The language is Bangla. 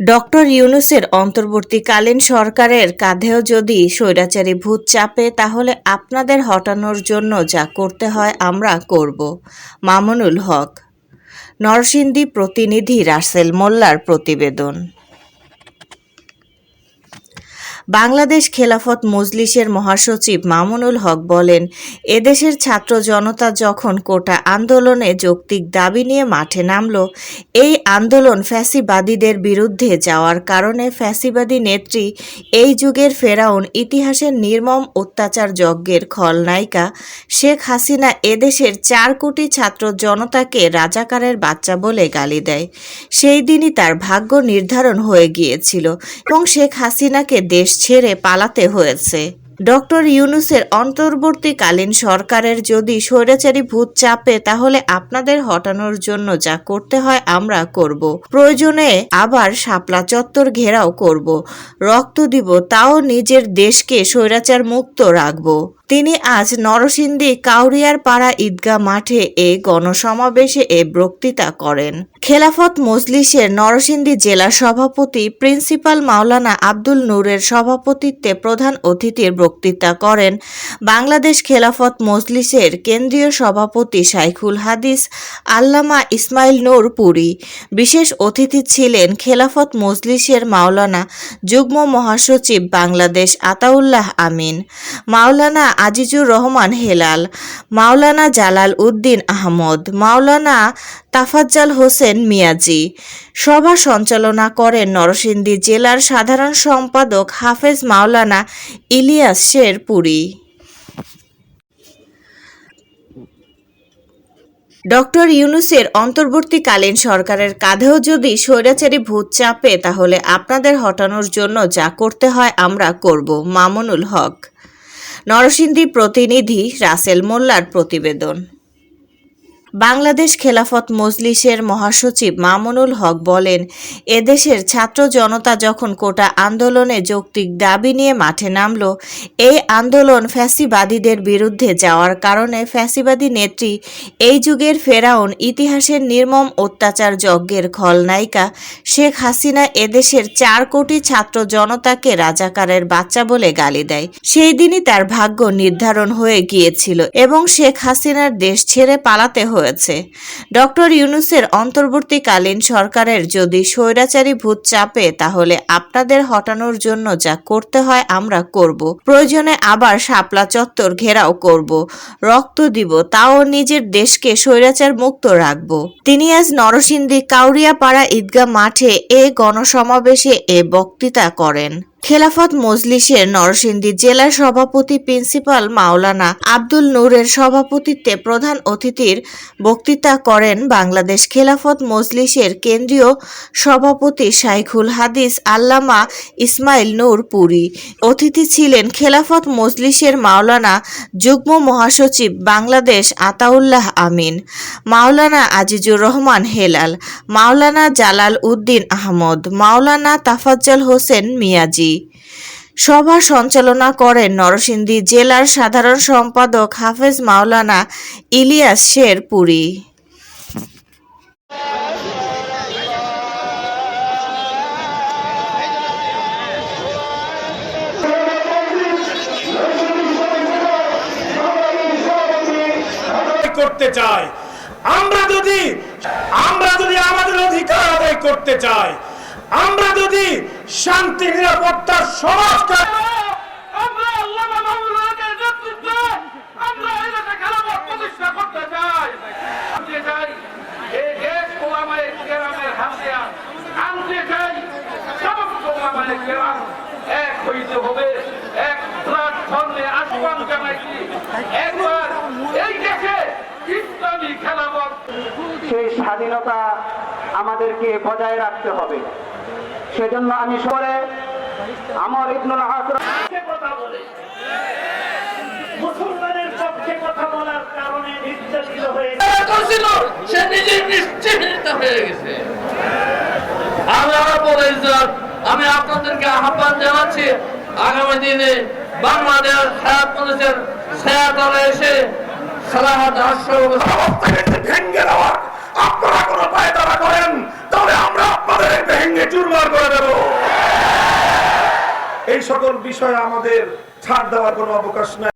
ডক্টর ইউনুসের অন্তর্বর্তীকালীন সরকারের কাঁধেও যদি স্বৈরাচারী ভূত চাপে, তাহলে আপনাদের হটানোর জন্য যা করতে হয় আমরা করব। মামুনুল হক, নরসিংদী প্রতিনিধি রাসেল মোল্লার প্রতিবেদন। বাংলাদেশ খেলাফত মজলিসের মহাসচিব মামুনুল হক বলেন, এদেশের ছাত্র জনতা যখন কোটা আন্দোলনে যৌক্তিক দাবি নিয়ে মাঠে নামল, এই আন্দোলন ফ্যাসিবাদীদের বিরুদ্ধে যাওয়ার কারণে ফ্যাসিবাদী নেত্রী এই যুগের ফেরাউন, ইতিহাসের নির্মম অত্যাচার যজ্ঞের খলনায়িকা শেখ হাসিনা এদেশের চার কোটি ছাত্র জনতাকে রাজাকারের বাচ্চা বলে গালি দেয়। সেই দিনই তার ভাগ্য নির্ধারণ হয়ে গিয়েছিল এবং শেখ হাসিনাকে দেশ ছেড়ে পালাতে হয়েছে। ডক্টর ইউনুসের অন্তর্বর্তীকালীন সরকারের যদি স্বৈরাচারী ভূত চাপে, তাহলে আপনাদের হটানোর জন্য যা করতে হয় আমরা করব। প্রয়োজনে আবার শাপলা চত্বর ঘেরাও করব। রক্ত দিব, তাও নিজের দেশকে স্বৈরাচার মুক্ত রাখব। তিনি আজ নরসিংদী কাউরিয়ার পাড়া ঈদগাহ মাঠে এ গণসমাবেশে এ বক্তৃতা করেন। খেলাফত মজলিসের নরসিংদী জেলা সভাপতি প্রিন্সিপাল মাওলানা আব্দুল নূরের সভাপতিত্বে প্রধান অতিথির বক্তৃতা করেন বাংলাদেশ খেলাফত মজলিসের কেন্দ্রীয় সভাপতি শাইখুল হাদিস, আল্লামা ইসমাইল নূর পুরী। বিশেষ অতিথি ছিলেন খেলাফত মজলিসের মাওলানা যুগ্ম মহাসচিব বাংলাদেশ আতাউল্লাহ আমিন, মাওলানা আজিজুর রহমান হেলাল, মাওলানা জালাল উদ্দিন আহমদ, মাওলানা তাফাজ্জাল হোসেন মিয়াজি সভা সঞ্চালনা করেন নরসিংদী জেলার সাধারণ সম্পাদক হাফেজ মাওলানা ইলিয়াস শের পুরী ডক্টর ইউনুসের অন্তর্বর্তীকালীন সরকারের কাঁধেও যদি স্বৈরাচারী ভূত চাপে, তাহলে আপনাদের হটানোর জন্য যা করতে হয় আমরা করব, মামুনুল হক। নরসিংদী প্রতিনিধি রাসেল মোল্লার প্রতিবেদন। বাংলাদেশ খেলাফত মজলিসের মহাসচিব মামুনুল হক বলেন, এদেশের ছাত্র জনতা যখন কোটা আন্দোলনে যৌক্তিক দাবি নিয়ে মাঠে নামল, এই আন্দোলন ফ্যাসিবাদীদের বিরুদ্ধে যাওয়ার কারণে ফ্যাসিবাদী নেত্রী, এই যুগের ফেরাউন ইতিহাসের নির্মম অত্যাচার যজ্ঞের খলনায়িকা শেখ হাসিনা এদেশের চার কোটি ছাত্র জনতাকে রাজাকারের বাচ্চা বলে গালি দেয়। সেই দিনই তার ভাগ্য নির্ধারণ হয়ে গিয়েছিল এবং শেখ হাসিনার দেশ ছেড়ে পালাতে হয়েছে ডক্টর ইউনুসের অন্তর্বর্তীকালীন সরকারের যদি স্বৈরাচারী ভূত চাপে, তাহলে আপনাদের হটানোর জন্য যা করতে হয় আমরা করব। প্রয়োজনে আবার শাপলা চত্বর ঘেরাও করব। রক্ত দিব, তাও নিজের দেশকে স্বৈরাচার মুক্ত রাখব। তিনি আজ নরসিংদী, কাউরিয়াপাড়া ঈদগাহ মাঠে এ গণসমাবেশে এ বক্তৃতা করেন। খেলাফত মজলিসের নরসিংদী জেলা সভাপতি প্রিন্সিপাল মাওলানা আব্দুল নূরের সভাপতিত্বে প্রধান অতিথির বক্তৃতা করেন বাংলাদেশ খেলাফত মজলিসের কেন্দ্রীয় সভাপতি শাইখুল হাদিস আল্লামা ইসমাইল নূর পুরী। অতিথি ছিলেন খেলাফত মজলিসের মাওলানা যুগ্ম মহাসচিব বাংলাদেশ আতাউল্লাহ আমিন, মাওলানা আজিজুর রহমান হেলাল, মাওলানা জালাল উদ্দিন আহমদ, মাওলানা তাফাজ্জল হোসেন মিয়াজি। সভা সঞ্চালনা করেন নরসিংদী জেলার সাধারণ সম্পাদক হাফেজ মাওলানা ইলিয়াস শের পুরী। করতে চাই। আমরা যদি আমরা যদি আমাদের অধিকার আদায় করতে চাই আমরা যদি শান্তি নিরাপত্তার কেরাম এক হইতে হবে। এক প্ল্যাটফর্মে আহ্বান জানাইছি। একবার এই দেশে ইসলামী খেলাফত সেই স্বাধীনতা আমাদেরকে বজায় রাখতে হবে। সেজন্য আমি সরে আমার ইবনুল কথা বলে। মুসলমানের পক্ষে কথা বলার কারণে নির্যাতিত হয়ে করছিল সে নিশ্চিন্ত হয়ে গেছে। বলে আমি আপনাদেরকে আহ্বান জানাচ্ছি আগামী দিনে বাংলাদেশ হায়াত মানুষের ছায়াতলে এসে সালাহাত আপনারা কোনো পায়তারা করেন তাহলে আমরা আপনাদের ভেঙ্গে চুরমার করে সকল বিষয়ে আমাদের ছাড় দেওয়ার কোনো অবকাশ নাই।